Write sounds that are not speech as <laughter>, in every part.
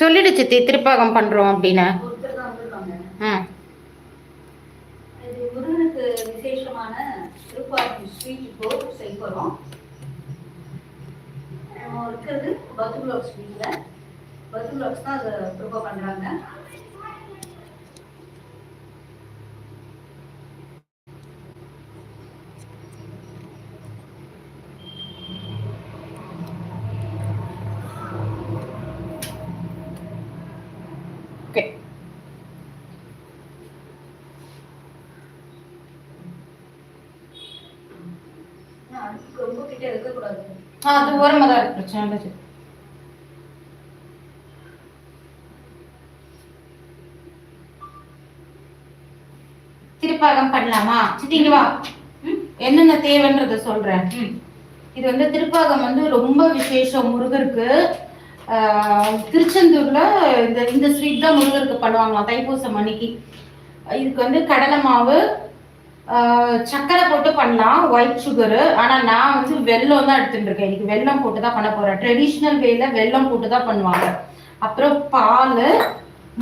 சொல்லிடுச்சு திருப்பாகம் பண்றோம் அப்படின்னு ஒருத்தர் தான் வந்திருக்காங்க ம் இது முருகனுக்கு விசேஷமான திருப்பாச்சி ஸ்வீட் இப்போ செய்ய போகிறோம் இருக்கிறது பத்துகுலாக்ஸ் வீட்டில் பத்துகுலாக்ஸ் தான் அதை ப்ரிப்பேர் பண்ணுறாங்க ஓகே அடுப்புக்கு ரொம்ப கிட்டே இருக்கக்கூடாது ஆ அது ஓரமாக தான் இருக்கு பிரச்சனை இல்லை திருப்பாகம் பண்ணலாமா? சித்தி இங்க வா. என்னென்ன தேவைன்றத சொல்றேன். இது வந்து திருப்பாகம் வந்து ரொம்ப விசேஷம் முருகருக்கு. ஆஹ், திருச்செந்தூர்ல இந்த இந்த ஸ்வீட் தான் முருகருக்கு பண்ணுவாங்களாம் தைப்பூசம் அன்னைக்கு. இதுக்கு வந்து கடலை மாவு சக்கரை சர்க்கரை போட்டு பண்ணலாம் ஒயிட் சுகரு ஆனா நான் வந்து வெல்லம் தான் எடுத்துட்டு இருக்கேன். இன்னைக்கு வெல்லம் போட்டு தான் பண்ண போறேன். ட்ரெடிஷ்னல் வேல வெல்லம் போட்டு தான் பண்ணுவாங்க. அப்புறம் பால்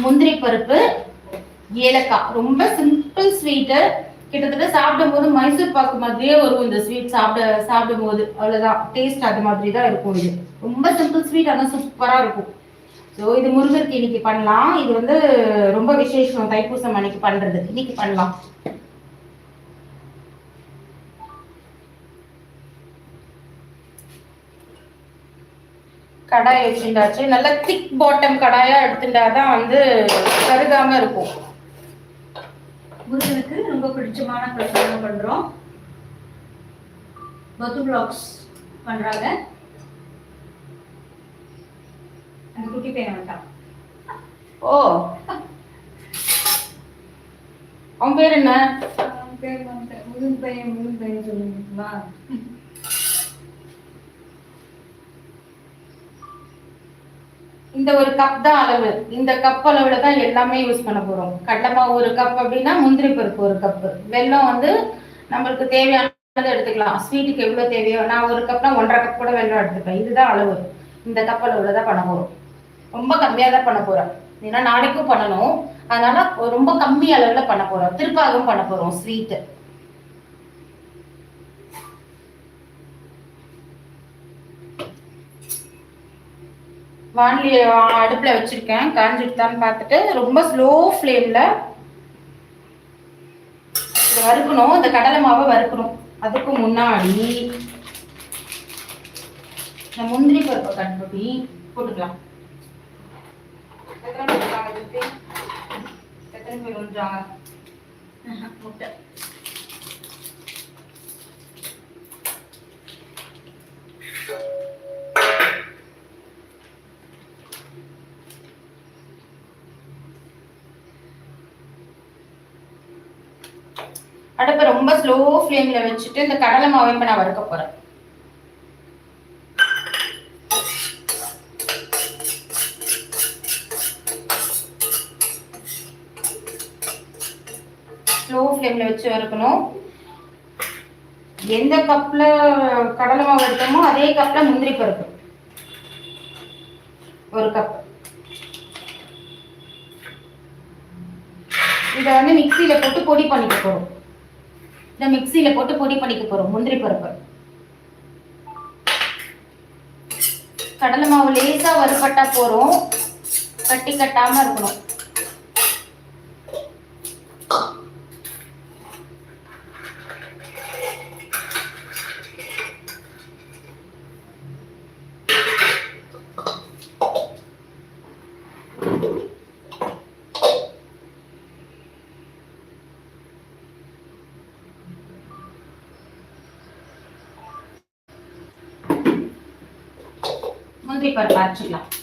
முந்திரி பருப்பு ஏலக்காய். ரொம்ப சிம்பிள் ஸ்வீட்டு கிட்டத்தட்ட சாப்பிடும் போது மைசூர் பாக்கு மாதிரியே வரும் இந்த ஸ்வீட் சாப்பிட சாப்பிடும் போது அவ்வளவுதான். டேஸ்ட் அது மாதிரி தான் இருக்கும் இது. ரொம்ப சிம்பிள் ஸ்வீட் ஆனால் சூப்பரா இருக்கும். ஸோ இது முருகருக்கு இன்னைக்கு பண்ணலாம். இது வந்து ரொம்ப விசேஷம். தைப்பூசம் அன்னைக்கு பண்றது. இன்னைக்கு பண்ணலாம். கடாய் வச்சுட்டாச்சு நல்ல திக் பாட்டம் கடாயா எடுத்துட்டா தான் வந்து கருகாம இருக்கும். முருகனுக்கு ரொம்ப பிடிச்சமான பிரசாதம் பண்றோம். பத்து பிளாக்ஸ் பண்றாங்க. அந்த குட்டி பையன் வேண்டாம் ஓ. அவன் பேர் என்ன? பேர் வந்துட்டேன் முருகன் பையன் முருகன் பையன் சொல்லுங்கம்மா இந்த ஒரு கப் தான் அளவு. இந்த கப் அளவுல தான் எல்லாமே யூஸ் பண்ண போறோம். கடலை ஒரு கப் அப்படின்னா முந்திரி பருப்பு ஒரு கப் வெல்லம் வந்து நம்மளுக்கு தேவையானதை எடுத்துக்கலாம். ஸ்வீட்டுக்கு எவ்வளவு தேவையோ நான் ஒரு கப்னா ஒன்றரை கப் கூட வெல்லம் எடுத்துப்பேன். இதுதான் அளவு. இந்த கப் அளவுல தான் பண்ண போறோம். ரொம்ப கம்மியா தான் பண்ண போறோம். ஏன்னா நாளைக்கும் பண்ணணும். அதனால ரொம்ப கம்மி அளவுல பண்ண போறோம். திருப்பாகவும் பண்ண போறோம் ஸ்வீட்டு வான்லி அடுப்பில் வச்சுருக்கேன். காஞ்சிட்டுதான்னு பார்த்துட்டு ரொம்ப ஸ்லோ ஃப்ளேமில் வறுக்கணும். இந்த கடலை மாவை வறுக்கணும். அதுக்கு முன்னாடி இந்த முந்திரி பருப்பை கட் பண்ணி போட்டுக்கலாம். எத்தனை பேர் எத்தனை பேர் வந்துட்டாங்க முட்டை. ஸ்லோ ஃப்ளேம்ல வச்சுட்டு இந்த கடலை மாவை இப்ப நான் வறுக்க போறேன். ஸ்லோ ஃப்ளேம்ல வச்சு வறுக்கணும். எந்த கப்ல கடலை மாவு எடுத்தோமோ அதே கப்ல முந்திரி பருப்பு. ஒரு கப் இதை வந்து மிக்சியில போட்டு பொடி பண்ணிக்க போறோம். இந்த மிக்சியில போட்டு பொடி பண்ணிக்க போறோம். முந்திரி பருப்பு. கடலை மாவு லேசா வறுபட்டா போறோம். கட்டி கட்டாம இருக்கணும். முந்திரி பருப்பு அரைச்சிக்கலாம்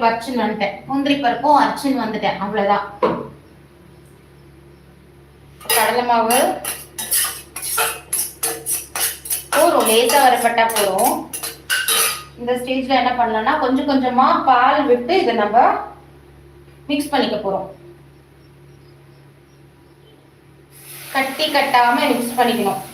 பருப்பு அர்ச்சன் வந்துட்டேன். முந்திரி பருப்பும் அர்ச்சன் வந்துட்டேன். அவ்வளவுதான். கடலை மாவு போதும் லேசா வரப்பட்டா போதும். இந்த ஸ்டேஜ்ல என்ன பண்ணலாம்னா கொஞ்சம் கொஞ்சமா பால் விட்டு இதை நம்ம மிக்ஸ் பண்ணிக்க போறோம். கட்டி கட்டாம மிக்ஸ் பண்ணிக்கணும்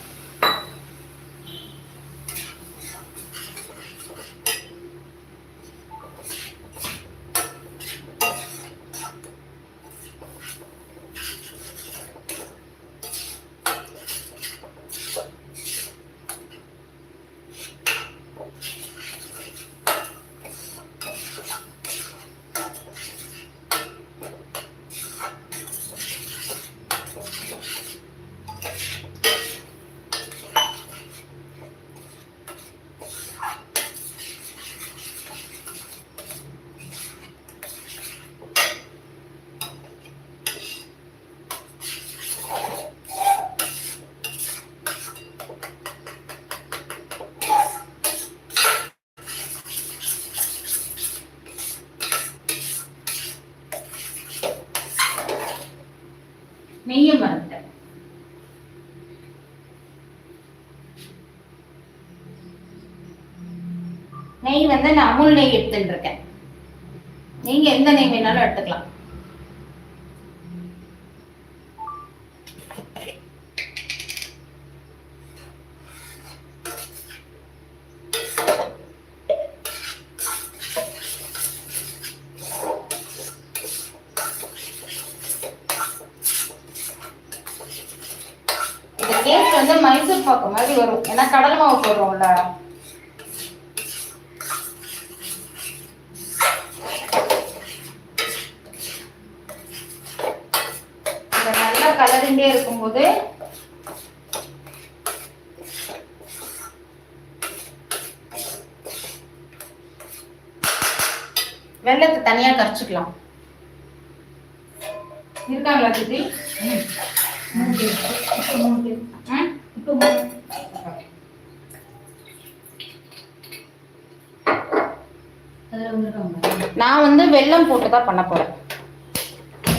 நெய்யும் மறந்துட்டேன் நெய் வந்து நான் அமுல் நெய் எடுத்துட்டு இருக்கேன். நீங்க எந்த நெய் வேணாலும் எடுத்துக்கலாம் இந்த கேக் வந்து மைசூர் பாக்கு மாதிரி வரும் ஏன்னா கடலை மாவு போடுறோம்ல இதை நல்லா கலரிண்டே இருக்கும்போது வெள்ளத்தை தனியா கரைச்சுக்கலாம். இருக்காங்களா திதி? நான் வந்து வெல்லம் போட்டு தான் பண்ண போறேன்.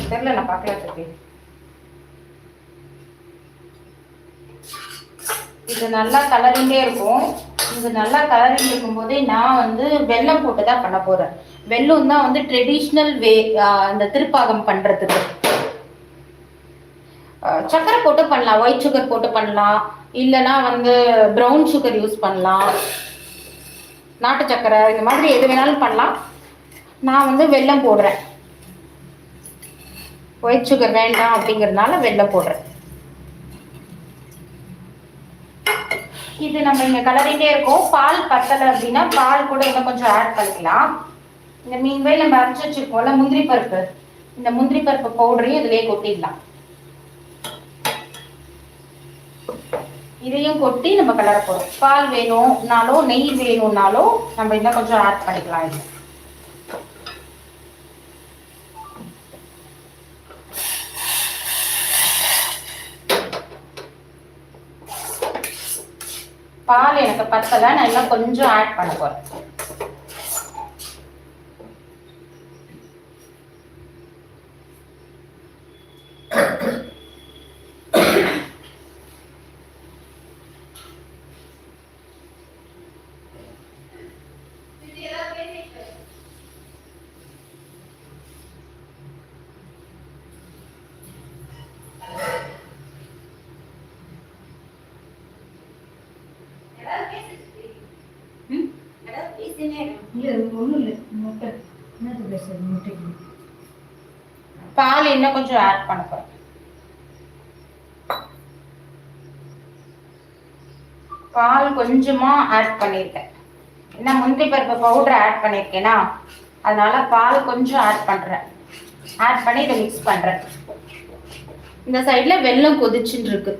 தெரியல நான் பார்க்கல இது நல்லா கலரிண்டே இருக்கும். இது நல்லா கலரிங் இருக்கும்போதே நான் வந்து வெல்லம் போட்டு தான் பண்ண போகிறேன் வெல்லம் தான் வந்து ட்ரெடிஷ்னல் வே அந்த திருப்பாகம் பண்ணுறதுக்கு சக்கரை போட்டு பண்ணலாம். ஒயிட் சுகர் போட்டு பண்ணலாம். இல்லைன்னா வந்து ப்ரௌன் சுகர் யூஸ் பண்ணலாம். நாட்டு சக்கரை இந்த மாதிரி எது வேணாலும் பண்ணலாம். நான் வந்து வெல்லம் போடுறேன். ஒயிட் சுகர் வேண்டாம் அப்படிங்கிறதுனால வெள்ளம் போடுறேன். இது நம்ம இங்க கலரிட்டே இருக்கோம். பால் பத்தலை அப்படின்னா பால் கூட இன்னும் கொஞ்சம் ஆட் பண்ணிக்கலாம். இந்த மீன்வே நம்ம அரைச்சு வச்சிருக்கோம்ல முந்திரி பருப்பு. இந்த முந்திரி பருப்பு பவுடரையும் இதுலயே கொட்டிடலாம். இதையும் கொட்டி நம்ம கலர போறோம். பால் வேணும்னாலோ நெய் வேணும்னாலோ நம்ம இன்னும் கொஞ்சம் ஆட் பண்ணிக்கலாம் இது. பால் எனக்கு பத்தலை நான் இன்னும் கொஞ்சம் ஆட் பண்ண போறேன் you. பால் இன்னும் கொஞ்சம் ஆட் பண்ண போறேன். பால் கொஞ்சமா ஆட் பண்ணியிருக்கேன் ஏன்னா முந்திரி பருப்பு பவுடர் ஆட் பண்ணியிருக்கேனா அதனால பால் கொஞ்சம் ஆட் பண்றேன். ஆட் பண்ணி இதை மிக்ஸ் பண்றேன். இந்த சைடுல வெல்லம் கொதிச்சுன்னு இருக்கு.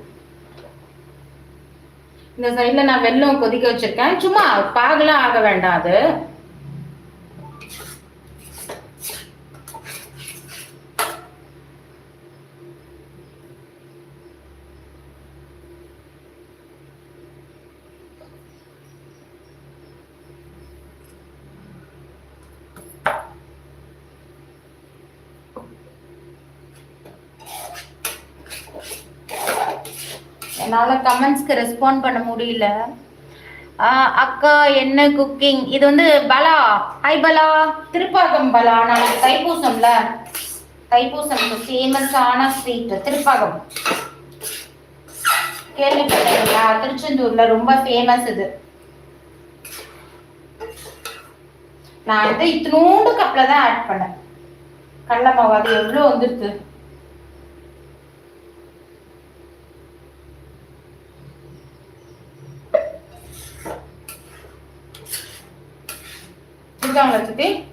இந்த சைடுல நான் வெல்லம் கொதிக்க வச்சிருக்கேன். சும்மா பாகலாம் ஆக வேண்டாம் அது. என்னால் கமெண்ட்ஸ்க்கு ரெஸ்பாண்ட் பண்ண முடியல. அக்கா என்ன குக்கிங் இது வந்து பலா. ஹாய் பலா. திருப்பாகம் பலா. நாளைக்கு தைப்பூசம்ல தைப்பூசம் ஃபேமஸான ஸ்வீட் திருப்பாகம். கேள்விப்பட்டீங்களா? திருச்செந்தூர்ல ரொம்ப ஃபேமஸ் இது. நான் வந்து இத்தனோண்டு கப்ல தான் ஆட் பண்ணேன். கடலை மாவு அது எவ்வளோ வந்துருக்கு? தெரியும்?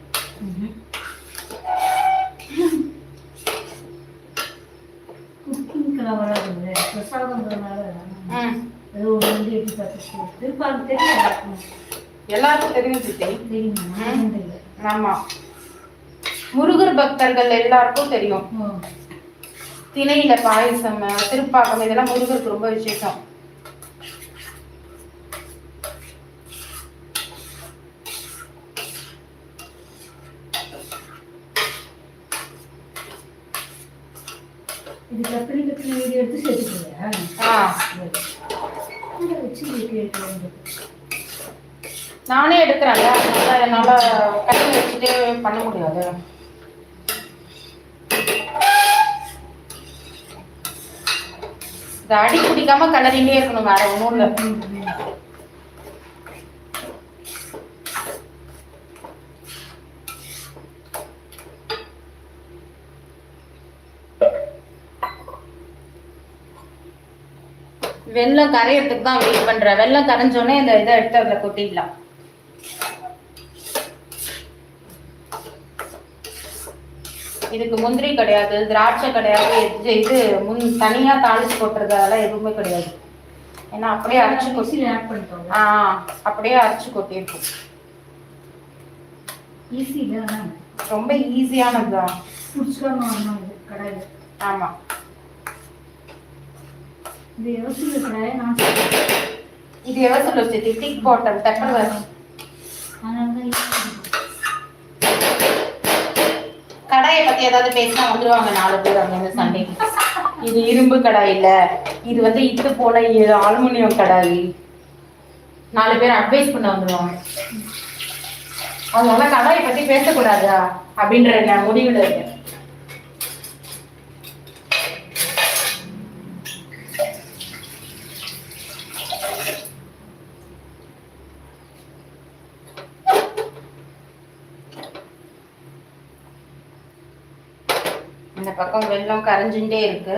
எல்லாருக்கும். தெரியும் ஆமா. முருகர் பக்தர்கள் எல்லாருக்கும் தெரியும். திணையில பாயசம் திருப்பாகம் இதெல்லாம் முருகருக்கு ரொம்ப விசேஷம். இது கத்திரி கத்திரி வீடியோ எடுத்து சேர்த்துக்கலையா வச்சு கேட்க நானே எடுக்கிறேன்ல. அதனால என்னால கையில் வச்சுட்டு பண்ண முடியாது. இது அடி பிடிக்காம கலரிங்கே இருக்கணும் வேற ஒன்றும் இல்லை. வெள்ளம் கரையறதுக்கு தான் வெயிட் பண்றேன் வெள்ளம் கரைஞ்சோடனே இந்த இதை எடுத்து அதில் கொட்டிடலாம். இதுக்கு முந்திரி கிடையாது திராட்சை கிடையாது இது இது முன் தனியா தாளிச்சு கொட்டுறது அதெல்லாம் எதுவுமே கிடையாது. ஏன்னா அப்படியே அரைச்சு கொட்டி ஆட் பண்ணிட்டோம் ஆ அப்படியே அரைச்சு கொட்டியிருக்கும். ஈஸி ரொம்ப ஈஸியானதுதான் பிடிச்சிக்காம வரணும் இது கடாயில் ஆமா இது யோசிக்கிற கடாயை நான் இது சொல்ல வச்சு டிக் பாட்டம் பெப்பர் வச்சு அதனால தான் easy. கடாயை பத்தி ஏதாவது பேசினா வந்துருவாங்க நாலு பேர் அங்க இருந்து சண்டைக்கு இது இரும்பு கடாய் இல்ல. இது வந்து இத்து போன அலுமினியம் கடாய். நாலு பேர் அட்வைஸ் பண்ண வந்துருவாங்க. அதனால கடாயை பத்தி பேசக்கூடாதா? அப்படின்ற முடிவுல இருக்கேன். இந்த பக்கம் வெள்ளம் கரைஞ்சுட்டே இருக்கு.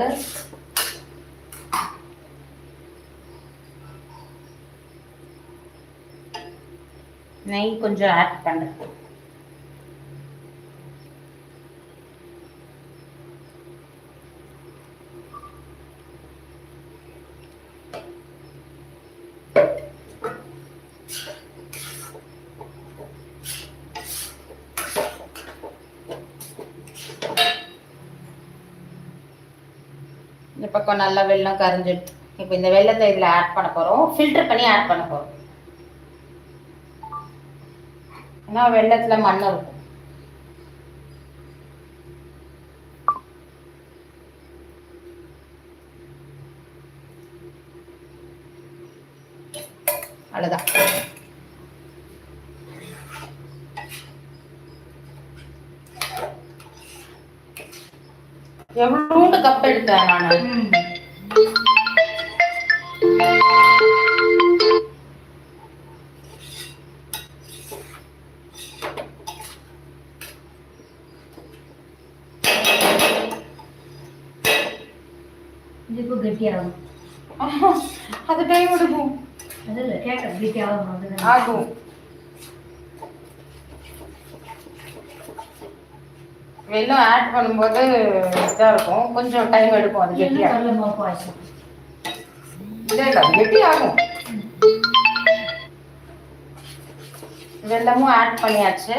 நெய் கொஞ்சம் ஆட் பண்ணு பக்கம் நல்லா வெள்ளம் கரைஞ்சிடுது இப்போ இந்த வெள்ளத்தை இதில் ஆட் பண்ண போகிறோம் ஃபில்டர் பண்ணி ஆட் பண்ண போகிறோம் ஏன்னா வெள்ளத்தில் மண் இருக்கும். அவ்வளோதான் எவ்வளோண்டு கப் எடுத்தேன் நான் ம். இது இப்போ கெட்டியாகும் அது டைம் எடுக்கும் அது வெல்லம் ஆட் பண்ணும்போது இதாக இருக்கும். கொஞ்சம் டைம் எடுக்கும். அது கெட்டியாக இல்லை இல்லை கெட்டி ஆகும் வெல்லமும் ஆட் பண்ணியாச்சு.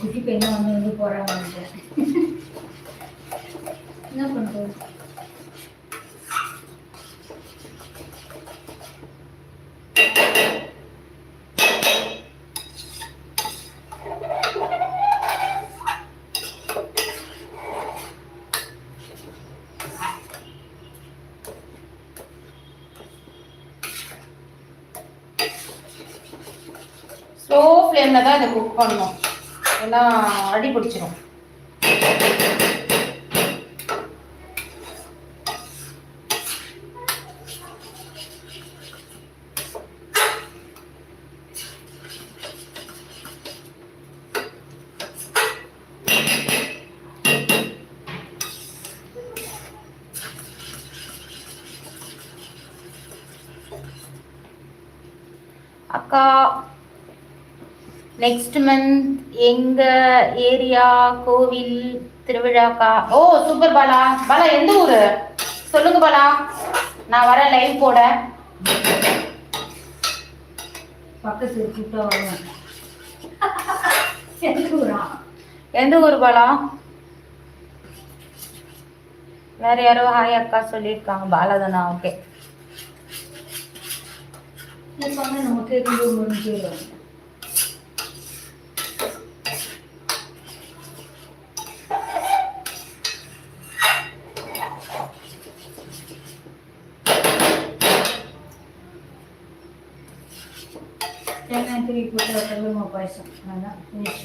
குட்டி வந்து வந்து போறாங்க என்ன பண்றது ஸ்லோ ஃப்ளேமில் தான் இதை குக் பண்ணணும். ஏன்னா அடி பிடிச்சிரும் அக்கா நெக்ஸ்ட் மந்த் எங்க ஏரியா கோவில் திருவிழாக்கா ஓ சூப்பர் பாலா பாலா எந்த ஊரு? சொல்லுங்க பாலா நான் வரேன் லைவ் போட. பக்கத்து கூப்பிட்டா வருவேன் <laughs> எந்த ஊர்? பாலா வேற யாரோ ஹாய் அக்கா சொல்லியிருக்காங்க. பாலா தானா? ஓகே நீ சொன்ன நம்ம கேட்கும்போது முடிஞ்சு தேங்காய் திருப்பி போட்டு கடலமா பாயசம் அதான் finish.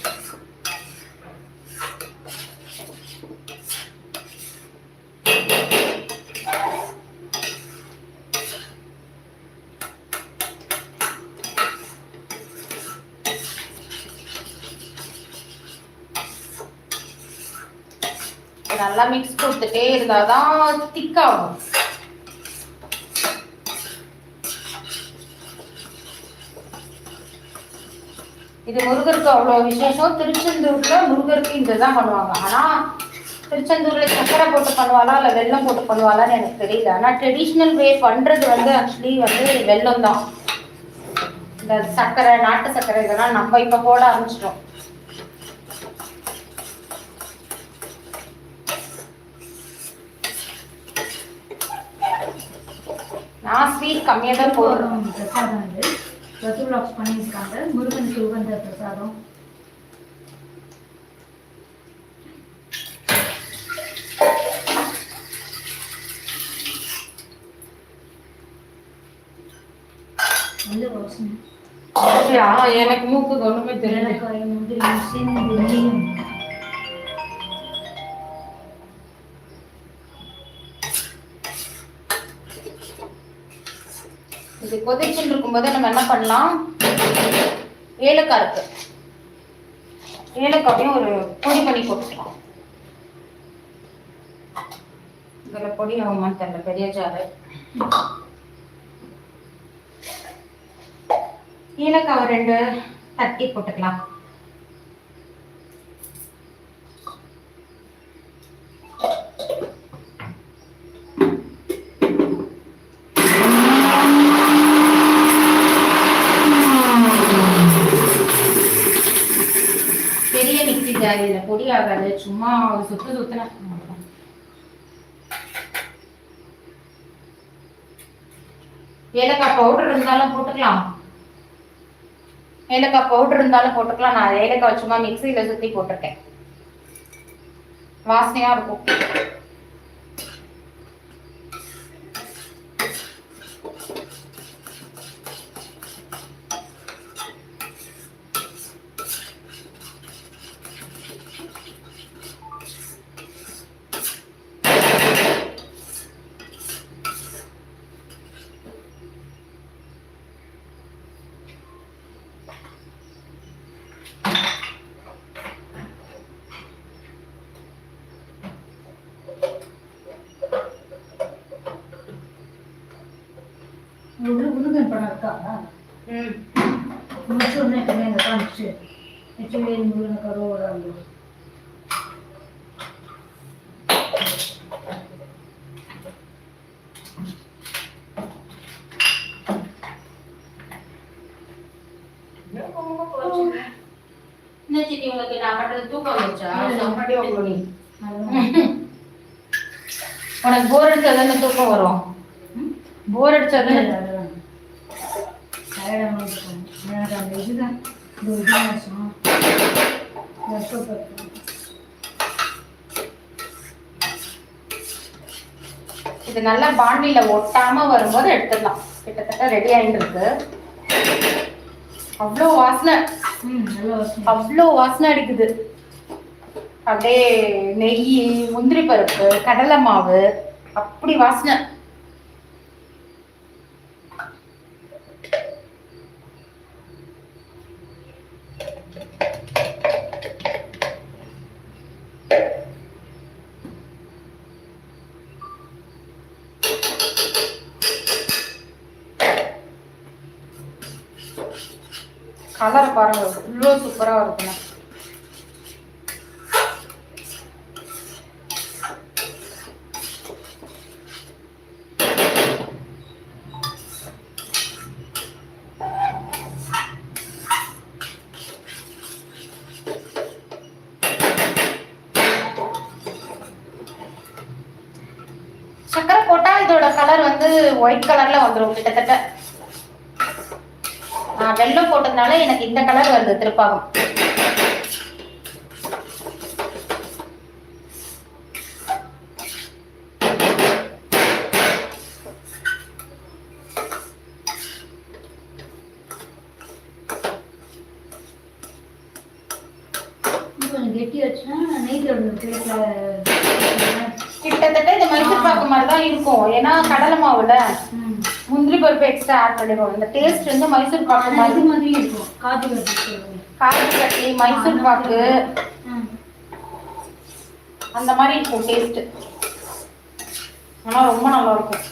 நல்லா மிக்ஸ் கொடுத்துட்டே இருந்தாதான் திக்காகும் இது முருகருக்கு அவ்வளோ விசேஷம். திருச்செந்தூர்ல முருகருக்கு இந்த தான் பண்ணுவாங்க. ஆனா திருச்செந்தூர்ல சக்கரை போட்டு பண்ணுவாளா இல்ல வெல்லம் போட்டு பண்ணுவாளான்னு எனக்கு தெரியல. ஆனா ட்ரெடிஷ்னல் வே பண்றது வந்து ஆக்சுவலி வந்து வெள்ளம் தான். இந்த சக்கரை நாட்டு சக்கரை இதெல்லாம் நம்ம இப்ப போட ஆரம்பிச்சிட்டோம். நான் ஸ்வீட் கம்மியாக தான் போடுறேன் பிரசாதம் பத்து பிளாக்ஸ் பண்ணியிருக்காங்க. முருகனுக்கு உகந்த பிரசாதம்? எனக்கு மூக்கு ஒண்ணுமே தெரியல. கொதிச்சுட்டு இருக்கும்போது நம்ம என்ன பண்ணலாம்? ஏலக்காய் இருக்கு ஏலக்காயும் ஒரு பொடி பண்ணி போட்டுக்கலாம். இதில் பொடி ஆகுமான்னு தெரியல பெரிய ஜாரு. ஏலக்காவை ரெண்டு தட்டி போட்டுக்கலாம் பெரிய ஆகாது இதுல பொடி ஆகாது சும்மா ஒரு சுத்து சுத்துன ஏலக்காய் பவுடர் இருந்தாலும் போட்டுக்கலாம். ஏலக்காய் பவுடர் இருந்தாலும் போட்டுக்கலாம். நான் ஏலக்காய் சும்மா மிக்சியில சுத்தி போட்டிருக்கேன். வாசனையா இருக்கும். என்ன சித்தி உங்களுக்கு நான் பண்றது தூக்கம் வந்துச்சா உனக்கு போர் அடிச்சா தானே தூக்கம் வரும்? போர் அடிச்சா தானே அதெல்லாம் இதுதான் இது நல்லா பாண்டியில் ஒட்டாமல் வரும்போது எடுத்துடலாம். கிட்டத்தட்ட ரெடி ஆயிட்டு இருக்கு. அவ்வளோ வாசனை. அவ்வளோ வாசனை அடிக்குது. அப்படியே நெய் முந்திரி பருப்பு கடலை மாவு அப்படி வாசனை. கலரை பாருங்க இவ்வளோ சூப்பராக இருக்குண்ணா சக்கரை போட்டா இதோட கலர் வந்து ஒயிட் கலர்ல வந்துடும் கிட்டத்தட்ட நான் போட்டதுனால எனக்கு இந்த கலர் வருது திருப்பாகம் கிட்டத்தட்ட இந்த மைசூர் பாக்கு மாதிரி தான் இருக்கும். ஏன்னா கடலை மாவுல. பருப்பு எக்ஸ்ட்ரா ஆட் பண்ணிடுவோம். இந்த டேஸ்ட் வந்து மைசூர் பாக்கு மாதிரி மாதிரி இருக்கும். காஜு சொல்லுவோம் காய்ச்சி கட்டி மைசூர் பாக்கு. அந்த மாதிரி இருக்கும் டேஸ்ட் ஆனா ரொம்ப நல்லா இருக்கும்.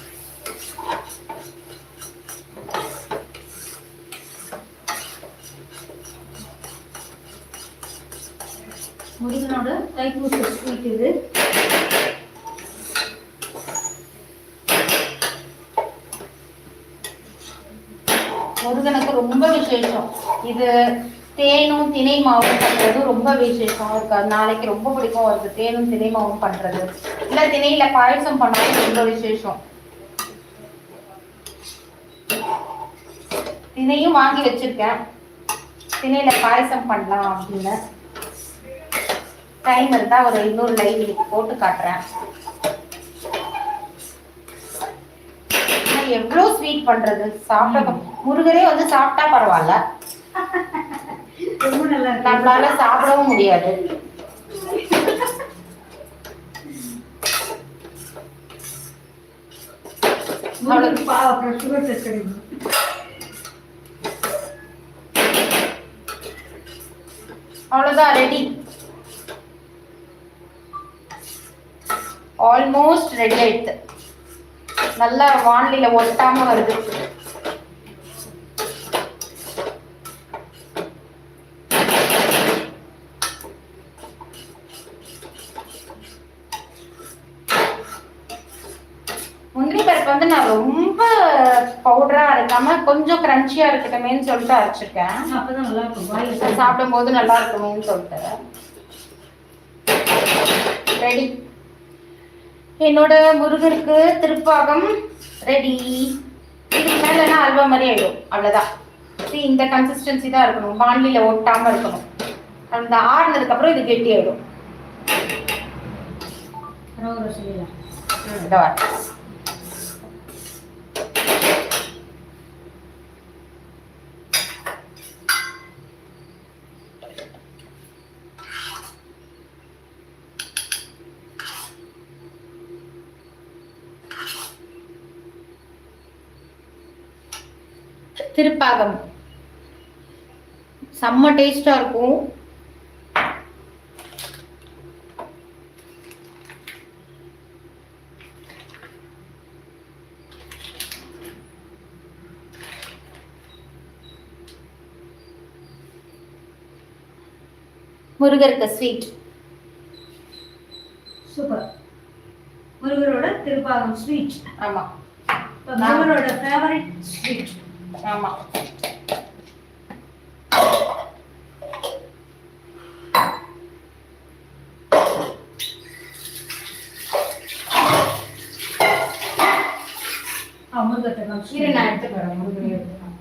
முருகனோட தைப்பூச ஸ்வீட் இது முருகனுக்கு ரொம்ப விசேஷம். இது தேனும் திணை மாவும் பண்றது ரொம்ப விசேஷம் இருக்கு. நாளைக்கு ரொம்ப பிடிக்கும். அவருக்கு தேனும் திணை மாவும் பண்றது. இல்ல திணையில பாயசம் பண்ணாலும் ரொம்ப விசேஷம். திணையும் வாங்கி வச்சிருக்கேன். திணையில பாயசம் பண்ணலாம் அப்படின்னு. டைம் இருந்தா ஒரு இன்னொரு லைவ் போட்டு காட்டுறேன். ஆனா எவ்வளவு ஸ்வீட் பண்றது? சாப்பிட முருகரே வந்து சாப்பிட்டா பரவாயில்ல. நம்மளால சாப்பிடவும் முடியாது. அவ்வளவுதான் ரெடி ஆல்மோஸ்ட் ரெடி ஆயிடுது நல்லா வானிலையில ஒட்டாம வருது. முந்திரி பருப்பு வந்து நான் ரொம்ப பவுடரா அரைக்காம கொஞ்சம் கிரன்ச்சியா இருக்கட்டுமேன்னு சொல்லிட்டு அரைச்சிருக்கேன். அப்பதான் நல்லா இருக்கும். சாப்பிடும் சாப்பிடும்போது நல்லா இருக்குமேன்னு சொல்லிட்டு. ரெடி என்னோட முருகருக்கு திருப்பாகம் ரெடி இதுக்கு மேலனா அல்வா மாதிரி ஆயிடும்? அவ்வளவுதான். See, இந்த கன்சிஸ்டன்சி தான் இருக்கணும். வானிலையில ஒட்டாம இருக்கணும். அந்த ஆறுனதுக்கு அப்புறம் இது கெட்டி ஆயிடும் திருப்பாகம். செம்ம டேஸ்டா இருக்கும். முருகருக்கு ஸ்வீட் சூப்பர் முருகரோட திருப்பாகம் ஸ்வீட் ஆமா. முருகரோட ஃபேவரட் ஸ்வீட் ஆமா. முருகத்தை இரு நான் எடுத்துட்டு வரேன் முருகரை எடுத்துட்டு வரேன்.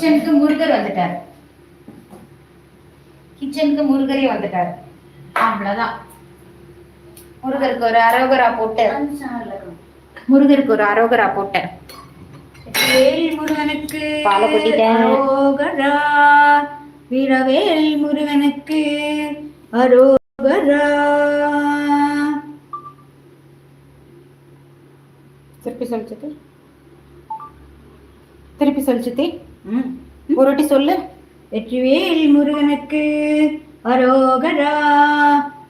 கிச்சனுக்கு முருகர் வந்துட்டார். கிச்சனுக்கு முருகரே வந்துட்டார். அவ்வளவுதான். முருகருக்கு ஒரு அரோகரா போட்டு. முருகருக்கு ஒரு அரோகரா போட்டேன் வேல் முருகனுக்கு. அரோகரா. வீரவேல் முருகனுக்கு அரோகரா. திருப்பி சொல்லு சித்தி திருப்பி சொல்லு சித்தி ம். ஒரு வாட்டி சொல்லு. வெற்றிவேல் முருகனுக்கு அரோகரா.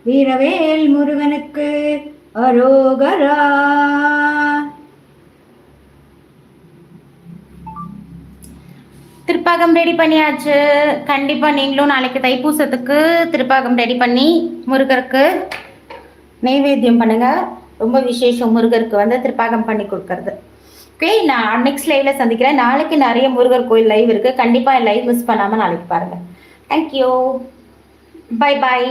வீரவேல் முருகனுக்கு அரோகரா. திருப்பாகம் ரெடி பண்ணியாச்சு. கண்டிப்பா நீங்களும் நாளைக்கு தைப்பூசத்துக்கு திருப்பாகம் ரெடி பண்ணி முருகருக்கு நெய்வேத்தியம் பண்ணுங்க. ரொம்ப விசேஷம் முருகருக்கு வந்து திருப்பாகம் பண்ணி கொடுக்கறது. ஓகே நான் நெக்ஸ்ட் லைவ்ல சந்திக்கிறேன். நாளைக்கு நிறைய முருகர் கோயில் லைவ் இருக்கு. கண்டிப்பா லைவ் மிஸ் பண்ணாம நாளைக்கு பாருங்க. Thank you bye bye